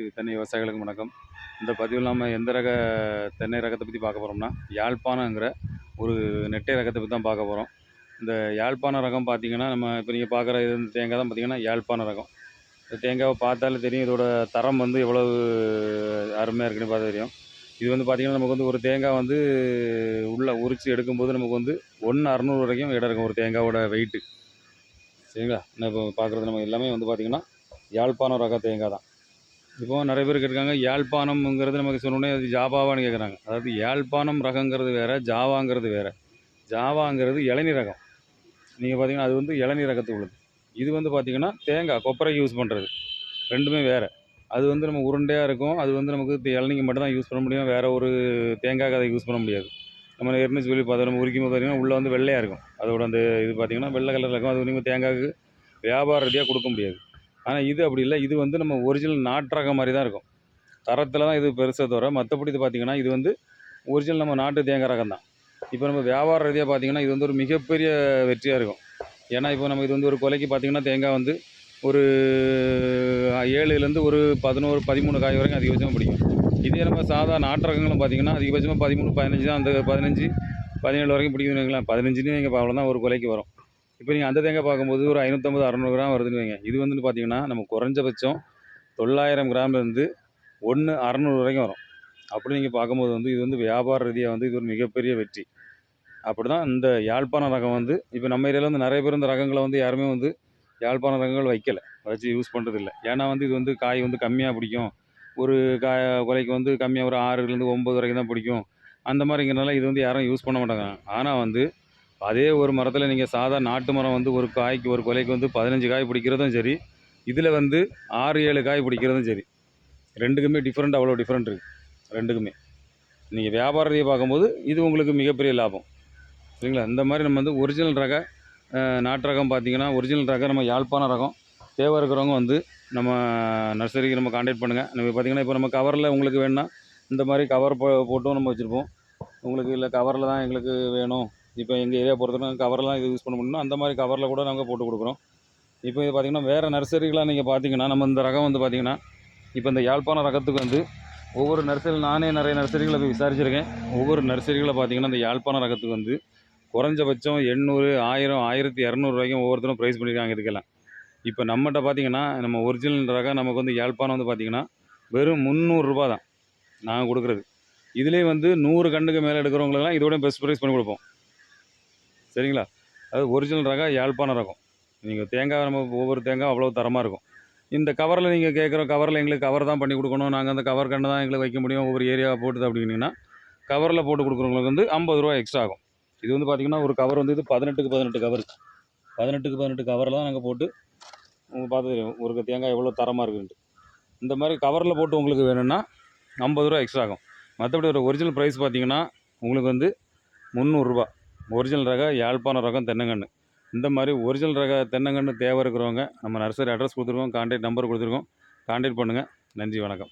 அனைத்து தென்னை விவசாயிகளுக்கும் வணக்கம். இந்த பதிவில் நம்ம எந்த ரக தென்னை ரகத்தை பற்றி பார்க்க போகிறோம்னா யாழ்ப்பாணங்கிற ஒரு நெட்டை ரகத்தை பற்றி தான் பார்க்க போகிறோம் இந்த யாழ்ப்பாண ரகம் பார்த்தீங்கன்னா நம்ம இப்போ நீங்கள் பார்க்குற இது தேங்காய் தான் பார்த்தீங்கன்னா யாழ்ப்பாண ரகம். இந்த தேங்காவை பார்த்தாலே தெரியும் இதோட தரம் வந்து எவ்வளவு அருமையாக இருக்குன்னு பார்த்து தெரியும். இது வந்து பார்த்திங்கன்னா நமக்கு வந்து ஒரு தேங்காய் வந்து உள்ளே உரித்து எடுக்கும்போது நமக்கு வந்து ஒன்று அறநூறு வரைக்கும் இடம் இருக்கும் ஒரு தேங்காவோட வெயிட்டு சரிங்களா? நான் இப்போ பார்க்குறது நம்ம எல்லாமே வந்து பார்த்திங்கன்னா யாழ்ப்பாணம் ரக தேங்காய் தான். இப்போ நிறைய பேர் கேட்குறாங்க யாழ்ப்பாணம்ங்கிறது நமக்கு சொன்னோடனே அது ஜாவாவான்னு கேட்குறாங்க. அதாவது யாழ்ப்பாணம் ரகங்கிறது வேறு ஜாவாங்கிறது வேறு. ஜாவாங்கிறது இளநீர் ரகம். நீங்கள் பார்த்தீங்கன்னா அது வந்து இளநீர் ரகத்து உள்ளது. இது வந்து பார்த்திங்கன்னா தேங்காய் கொப்பரை யூஸ் பண்ணுறது ரெண்டுமே வேறு. அது வந்து நம்ம உருண்டையாக இருக்கும். அது வந்து நமக்கு இளநீங்க மட்டும் தான் யூஸ் பண்ண முடியும். வேறு ஒரு தேங்காய்க்கு அதை யூஸ் பண்ண முடியாது. நம்ம ஏற்கனவே சொல்லி பார்த்தோம் நம்ம உரிக்கும் போது உள்ளே வந்து வெள்ளையாக இருக்கும். அதோட அந்த இது பார்த்தீங்கன்னா வெள்ளை கலரில் இருக்கும். அது நீங்கள் தேங்காய்க்கு வியாபார ரீதியாக கொடுக்க முடியாது. ஆனால் இது அப்படி இல்லை. இது வந்து நம்ம ஒரிஜினல் நாட்டு ரகம் மாதிரி தான் இருக்கும். தரத்தில் தான் இது பெருசாக தவிர மற்றபடி இது பார்த்திங்கன்னா இது வந்து ஒரிஜினல் நம்ம நாட்டு தேங்காய் ரகம் தான். இப்போ நம்ம வியாபார ரீதியாக பார்த்திங்கன்னா இது வந்து ஒரு மிகப்பெரிய வெற்றியாக இருக்கும். ஏன்னா இப்போ நம்ம இது வந்து ஒரு கொலைக்கு பார்த்திங்கன்னா தேங்காய் வந்து ஒரு ஏழுலேருந்து ஒரு பதினோரு பதிமூணு காய் வரைக்கும் அதிகபட்சமாக பிடிக்கும். இதே நம்ம சாதா நாட்டு ரகங்களும் பார்த்திங்கன்னா அதிகபட்சமாக பதிமூணு பதினஞ்சு தான். அந்த பதினஞ்சு பதினேழு வரைக்கும் பிடிக்குதுன்னு வைங்களேன். பதினஞ்சுன்னு நீங்கள் அவ்வளோதான் ஒரு கொலைக்கு வரும். இப்போ நீங்கள் அந்த தேங்காய் பார்க்கும்போது ஒரு ஐநூற்றம்பது அறநூறு கிராம் வருதுன்னு வைங்க. இது வந்து பார்த்தீங்கன்னா நம்ம குறைஞ்சபட்சம் தொள்ளாயிரம் கிராம்லேருந்து ஒன்று அறநூறு வரைக்கும் வரும். அப்படி நீங்கள் பார்க்கும்போது வந்து இது வந்து வியாபார ரீதியாக வந்து இது ஒரு மிகப்பெரிய வெற்றி. அப்படி தான் இந்த யாழ்ப்பாண ரகம் வந்து இப்போ நம்ம ஏரியாவில் வந்து நிறைய பேர் இந்த ரகங்களை வந்து யாருமே வந்து யாழ்ப்பாண ரகங்கள் வைக்கலை. வச்சு யூஸ் பண்ணுறதில்ல ஏன்னா வந்து இது வந்து காய் வந்து கம்மியாக பிடிக்கும். ஒரு காய் கொலைக்கு வந்து கம்மியாக ஒரு ஆறுலேருந்து ஒம்பது வரைக்கும் தான் பிடிக்கும். அந்த மாதிரிங்கிறனால இது வந்து யாரும் யூஸ் பண்ண மாட்டாங்க. ஆனால் வந்து அதே ஒரு மரத்தில் நீங்கள் சாதா நாட்டு மரம் வந்து ஒரு காய்க்கு ஒரு கொலைக்கு வந்து பதினஞ்சு காய் பிடிக்கிறதும் சரி இதில் வந்து ஆறு ஏழு காய் பிடிக்கிறதும் சரி. ரெண்டுக்குமே டிஃப்ரெண்ட் அவ்வளோ டிஃப்ரெண்ட் இருக்குது ரெண்டுக்குமே. நீங்கள் வியாபார பார்க்கும்போது இது உங்களுக்கு மிகப்பெரிய லாபம். சரிங்களா? இந்த மாதிரி நம்ம வந்து ஒரிஜினல் ரக நாட்டு ரகம் பார்த்தீங்கன்னா ஒரிஜினல் ரகம் நம்ம யாழ்ப்பாண ரகம். தேவை இருக்கிறவங்க வந்து நம்ம நர்சரிக்கு நம்ம காண்டாக்ட் பண்ணுங்கள் நம்ம பார்த்தீங்கன்னா இப்போ நம்ம கவரில் உங்களுக்கு வேணும்னா இந்த மாதிரி கவர் போ போட்டும் நம்ம வச்சுருப்போம். உங்களுக்கு இல்லை கவரில் தான் எங்களுக்கு வேணும். இப்போ எங்கள் ஏரியா பொறுத்தவரைக்கும் கவர்லாம் இது யூஸ் பண்ண முடியும்னா அந்த மாதிரி கவரில் கூட நாங்கள் போட்டு கொடுக்குறோம். இப்போ இது பார்த்திங்கன்னா வேறு நர்சரிகளாக நீங்கள் பார்த்தீங்கன்னா நம்ம இந்த ரகம் வந்து பார்த்திங்கன்னா இப்போ இந்த யாழ்ப்பாண ரகத்துக்கு வந்து ஒவ்வொரு நர்சரியில் நானே நிறைய நர்சரிகளை போய் விசாரிச்சிருக்கேன். ஒவ்வொரு நர்சரிகளை பார்த்திங்கன்னா இந்த யாழ்ப்பாண ரகத்துக்கு வந்து குறைஞ்சபட்சம் எண்ணூறு ஆயிரம் ஆயிரத்தி இரநூறு வரைக்கும் ஒவ்வொருத்தரும் ப்ரைஸ் பண்ணியிருக்காங்க இதுக்கெல்லாம். இப்போ நம்மகிட்ட பார்த்திங்கன்னா நம்ம ஒரிஜினல் ரகம் நமக்கு வந்து யாழ்ப்பாணம் வந்து பார்த்திங்கன்னா வெறும் முந்நூறுரூபா தான் நாங்கள் கொடுக்குறது. இதிலே வந்து நூறு கண்ணுக்கு மேலே எடுக்கிறவங்களுக்குலாம் இதோட பெஸ்ட் ப்ரைஸ் பண்ணி கொடுப்போம். சரிங்களா? அது ஒரிஜினல் ரகம் யாழ்ப்பாண ரகம். நீங்கள் தேங்காய் நம்ம ஒவ்வொரு தேங்காய் அவ்வளோ தரமாக இருக்கும். இந்த கவரில் நீங்கள் கேட்குற கவரில் எங்களுக்கு கவர் தான் பண்ணி கொடுக்கணும். நாங்கள் அந்த கவர் கண்டு தான் எங்களுக்கு வைக்க முடியும். ஒவ்வொரு ஏரியாவை போட்டுது அப்படின்னீங்கன்னா கவரில் போட்டு கொடுக்குறவங்களுக்கு வந்து ஐம்பது ரூபா எக்ஸ்ட்ரா ஆகும். இது வந்து பார்த்திங்கன்னா ஒரு கவர் வந்து இது பதினெட்டுக்கு பதினெட்டு கவர் பதினெட்டுக்கு பதினெட்டு கவரில் தான் நாங்கள் போட்டு உங்களுக்கு பார்த்து தெரியும். ஒரு தேங்காய் எவ்வளோ தரமாக இருக்குன்ட்டு. இந்த மாதிரி கவரில் போட்டு உங்களுக்கு வேணும்னா ஐம்பது ரூபா எக்ஸ்ட்ரா ஆகும். மற்றபடி ஒரு ஒரிஜினல் ப்ரைஸ் பார்த்தீங்கன்னா உங்களுக்கு வந்து முந்நூறுரூபா ஒரிஜினல் ரக யாழ்ப்பாணம் ரகம் தென்னங்கன்று இந்த மாதிரி ஒரிஜினல் ரக தென்னங்கன்று தேவை இருக்கிறவங்க நம்ம நர்சரி அட்ரஸ் கொடுத்துருக்கோம் கான்டாக்ட் நம்பர் கொடுத்துருக்கோம். கான்டாக்ட் பண்ணுங்கள் நன்றி வணக்கம்.